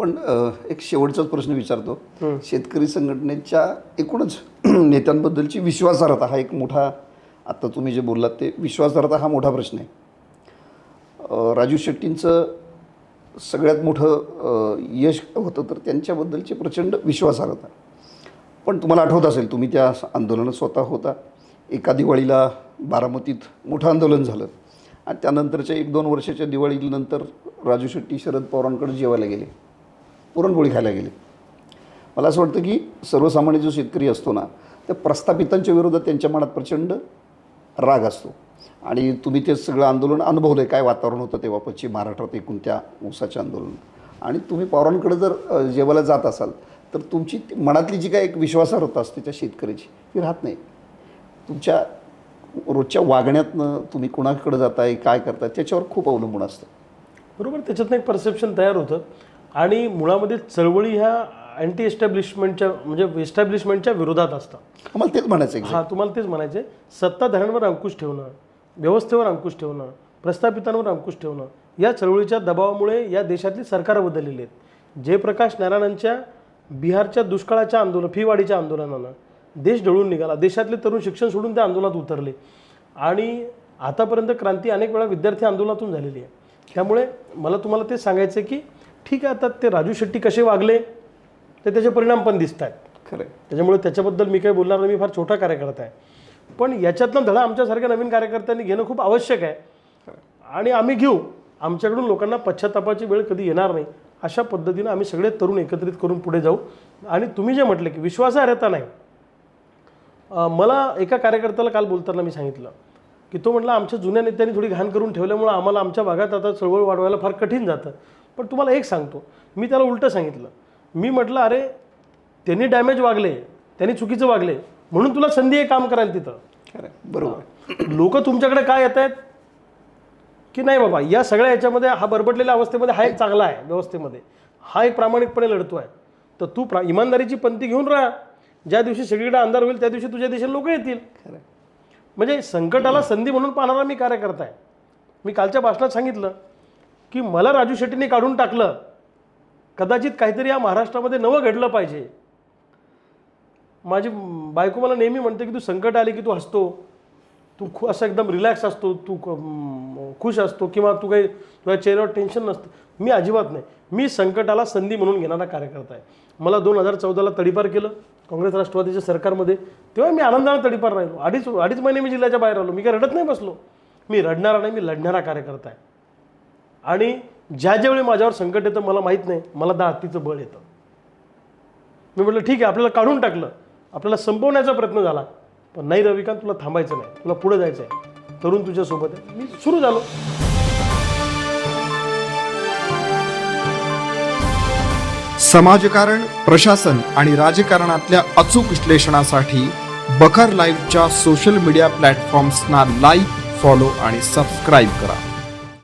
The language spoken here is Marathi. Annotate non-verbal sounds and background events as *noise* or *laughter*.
पण एक शेवटचाच प्रश्न विचारतो. शेतकरी संघटनेच्या एकूणच *clears throat* नेत्यांबद्दलची विश्वासार्हता हा एक मोठा आत्ता तुम्ही जे बोललात ते विश्वासार्हता हा मोठा प्रश्न आहे. राजू शेट्टींचं सगळ्यात मोठं यश होतं तर त्यांच्याबद्दलची प्रचंड विश्वासार्हता. पण तुम्हाला आठवत असेल तुम्ही त्या आंदोलनात स्वतः होता. एका दिवाळीला बारामतीत मोठं आंदोलन झालं. आणि त्यानंतरच्या एक दोन वर्षाच्या दिवाळीनंतर राजू शेट्टी शरद पवारांकडे जेवायला गेले. पुरणपोळी खायला गेली. मला असं वाटतं की सर्वसामान्य जो शेतकरी असतो ना त्या प्रस्थापितांच्या विरोधात त्यांच्या मनात प्रचंड राग असतो. आणि तुम्ही ते सगळं आंदोलन अनुभवलं आहे काय वातावरण होतं तेव्हा पश्चिम महाराष्ट्रात एकूण त्या ऊसाच्या आंदोलन. आणि तुम्ही पवारांकडे जर जेवायला जात असाल तर तुमची ती मनातली जी काय एक विश्वासार्हता असते त्या शेतकऱ्याची ती राहत नाही. तुमच्या रोजच्या वागण्यातनं तुम्ही कुणाकडे जाताय काय करताय त्याच्यावर खूप अवलंबून असतं. बरोबर त्याच्यातनं एक परसेप्शन तयार होतं. आणि मुळामध्ये चळवळी ह्या अँटी एस्टॅब्लिशमेंटच्या म्हणजे एस्टॅब्लिशमेंटच्या विरोधात असतात. आम्हाला तेच म्हणायचं आहे हा तुम्हाला तेच म्हणायचे सत्ताधाऱ्यांवर अंकुश ठेवणं व्यवस्थेवर अंकुश ठेवणं प्रस्थापितांवर अंकुश ठेवणं या चळवळीच्या दबावामुळे या देशातली सरकारं बदललेली आहेत. जयप्रकाश नारायणांच्या बिहारच्या दुष्काळाच्या आंदोलन फीवाडीच्या आंदोलनानं देश ढळून निघाला. देशातले तरुण शिक्षण सोडून त्या आंदोलनात उतरले. आणि आतापर्यंत क्रांती अनेक वेळा विद्यार्थी आंदोलनातून झालेली आहे. त्यामुळे मला तुम्हाला ते सांगायचं आहे की ठीक आहे आता ते राजू शेट्टी कसे वागले ते त्याचे परिणाम पण दिसत आहेत खरं त्याच्यामुळे त्याच्याबद्दल मी काही बोलणार नाही मी फार छोटा कार्यकर्ता आहे. पण याच्यातनं धडा आमच्यासारख्या नवीन कार्यकर्त्यांनी घेणं खूप आवश्यक आहे. आणि आम्ही घेऊ. आमच्याकडून लोकांना पश्चातापाची वेळ कधी येणार नाही अशा पद्धतीनं आम्ही सगळे तरुण एकत्रित करून पुढे जाऊ. आणि तुम्ही जे म्हटले की विश्वासार्हता नाही. मला एका कार्यकर्त्याला काल बोलताना मी सांगितलं की तो म्हटला आमच्या जुन्या नेत्यांनी थोडी घाण करून ठेवल्यामुळं आम्हाला आमच्या भागात आता चळवळ वाढवायला फार कठीण जातं. पण तुम्हाला एक सांगतो मी त्याला उलटं सांगितलं. मी म्हटलं अरे त्यांनी डॅमेज वागले त्यांनी चुकीचं वागले म्हणून तुला संधी आहे काम करायला तिथं. बरोबर. लोक तुमच्याकडे काय येत आहेत? की नाही बाबा या सगळ्या याच्यामध्ये हा बरबडलेल्या अवस्थेमध्ये हा एक चांगला आहे व्यवस्थेमध्ये. हा एक प्रामाणिकपणे लढतो आहे. तर तू प्रा इमानदारीची पंथी घेऊन राहा. ज्या दिवशी सगळीकडे अंधार होईल त्या दिवशी तुझ्या देशात लोक येतील. खरं म्हणजे संकटाला संधी म्हणून पाहणारा मी कार्यकर्ता आहे. मी कालच्या भाषणात सांगितलं की मला राजू शेट्टीने काढून टाकलं कदाचित काहीतरी या महाराष्ट्रामध्ये नवं घडलं पाहिजे. माझी बायको मला नेहमी म्हणते की तू संकट आले की तू हसतो. तू खू असं एकदम रिलॅक्स असतो तू खुश असतो किंवा तू काही तुझ्या चेहऱ्यावर टेन्शन नसतं. मी अजिबात नाही. मी संकटाला संधी म्हणून घेणारा कार्यकर्ता आहे. मला दोन हजार चौदाला तडीपार केलं काँग्रेस राष्ट्रवादीच्या सरकारमध्ये. तेव्हा मी आनंदाला तडीपार राहिलो. अडीच अडीच महिने मी जिल्ह्याच्या बाहेर आलो. मी काय रडत नाही बसलो. मी रडणारा नाही मी लढणारा कार्यकर्ता आहे. आणि ज्या ज्यावेळी माझ्यावर संकट येतं मला माहीत नाही. मला दहा हत्तीचं बळ येतं. मी म्हटलं ठीक आहे आपल्याला काढून टाकलं. आपल्याला संपवण्याचा प्रयत्न झाला. पण नाही रविकांत तुला थांबायचं नाही. तुला पुढे जायचं आहे तरुण तुझ्यासोबत आहे. मी सुरू झालो. समाजकारण प्रशासन आणि राजकारणातल्या अचूक विश्लेषणासाठी बखर लाईव्हच्या सोशल मीडिया प्लॅटफॉर्म्सना लाईक फॉलो आणि सबस्क्राईब करा.